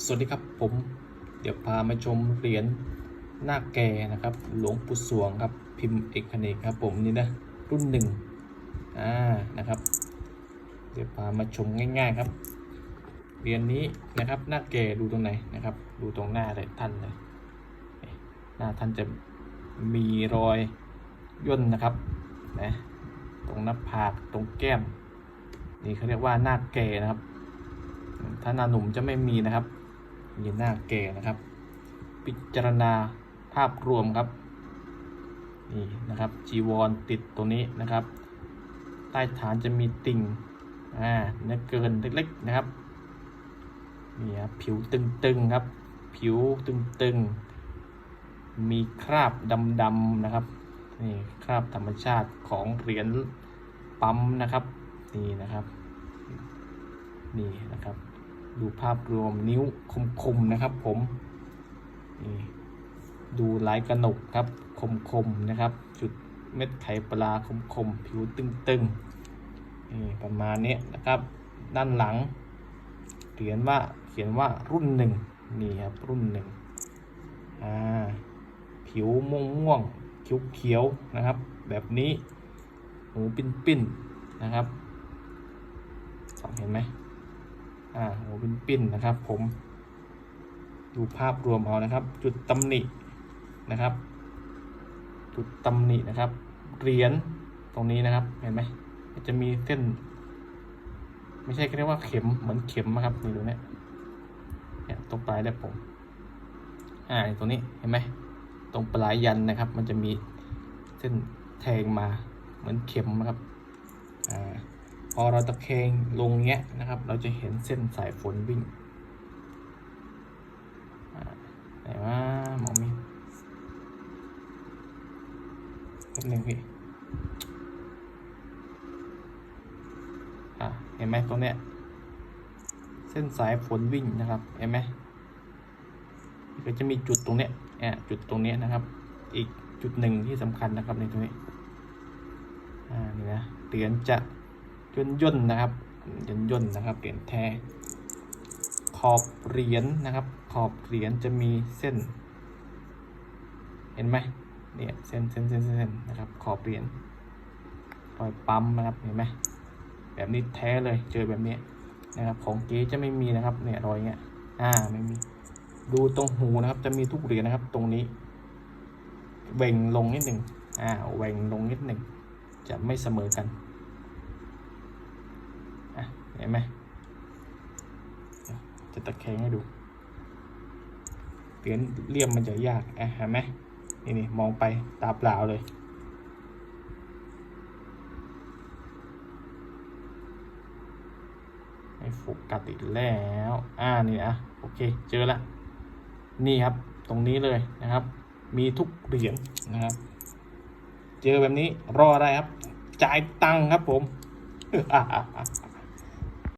สวัสดีครับผมเดี๋ยวพามาชมเหรียญหน้าแก่นะครับ หลวงปู่สวงครับพิมพ์เอกเนกครับผมนี่นะรุ่นหนึ่งอ่านะครับ เดี๋ยวพามาชมง่าย ๆครับเหรียญนี้นะครับหน้าแก่ดูตรงไหนนะครับ ดูตรงหน้าเลยท่านเลยหน้าท่านจะมีรอยย่นนะครับนะตรงหน้าผากตรงแก้ม นี่เขาเรียกว่าหน้าแก่นะครับถ้าหน้าหนุ่มจะไม่มีนะครับ มีหน้าแก่นะครับ พิจารณาภาพรวมครับนี่นะครับจีวรติดตรงนี้นะครับ ใต้ฐานจะมีติ่งอ่าเนื้อเกินเล็กๆนะครับนี่ครับผิวตึงๆครับ ผิวตึงๆ มีคราบดำๆนะครับนี่คราบธรรมชาติของเหรียญปั๊มนะครับนี่นะครับนี่นะครับ ดูภาพรวมนิ้วคมๆนะครับผมดูลายกระหนกครับคมๆนะครับ จุดเม็ดไขปลาคมๆผิวตึงๆนี่ประมาณนี้นะครับ ด้านหลังเขียนว่าเขียนว่ารุ่นหนึ่งนี่ครับรุ่นหนึ่งอ่าผิวม่วงม่วงเขียวเขียวๆนะครับ แบบนี้หูปิ้นปิ้นๆนะครับเห็นไหม อ่าโหเป็นปิ้นนะครับ ผม ดูภาพรวมเอานะครับ จุดตำหนินะครับ จุดตำหนินะครับเหรียญตรงนี้นะครับเห็นไหมมันจะมีเส้น ไม่ใช่เรียกว่าเข็มเหมือนเข็มนะครับนี่ตรงเนี้ยเนี่ยตรงปลายได้ผม อ่าตรงนี้เห็นไหมตรงปลายยันนะครับ มันจะมีเส้นแทงมาเหมือนเข็มนะครับ อ่า พอเราตะแคงลงเงี้ยนะครับ เราจะเห็นเส้นสายฝนวิ่งอ่าไหนว่ามองไมีแป๊บนึงพี่อะเห็นไหมตรงเนี้ย เส้นสายฝนวิ่งนะครับ เห็นไหมก็จะมีจุดตรงเนี้ยเนี่ยจุดตรงเนี้ยนะครับ อีกจุดหนึ่งที่สำคัญนะครับในตรงนี้ อ่า นี่นะเหรียญจะ ย่นย่นนะครับย่นย่นนะครับเหรียญแท้ขอบเหรียญนะครับ ขอบเหรียญจะมีเส้น เห็นไหมเนี่ยเส้นเส้นเส้นเส้นนะครับ ขอบเหรียญรอยปั๊มนะครับเห็นไหมแบบนี้แท้เลยเจอแบบนี้นะครับ ของเก๊จะไม่มีนะครับเนี่ยรอยเงี้ยอ่าไม่มี ดูตรงหูนะครับ จะมีทุกเหรียญนะครับ ตรงนี้เว่งลงนิดหนึ่งอ่าเว่งลงนิดหนึ่งจะไม่เสมอกัน ห็นไหมจะตะแคงให้ดูเหรียญเลี่ยมมันจะยากอะเห็นไหมนี่นี่มองไปตาเปล่าเลยไม่โฟกัสอีกแล้ว อ่านี่อะโอเคเจอละนี่ครับตรงนี้เลยนะครับ มีทุกเหรียญนะครับ เจอแบบนี้รออะไรครับ จ่ายตังค์ครับผม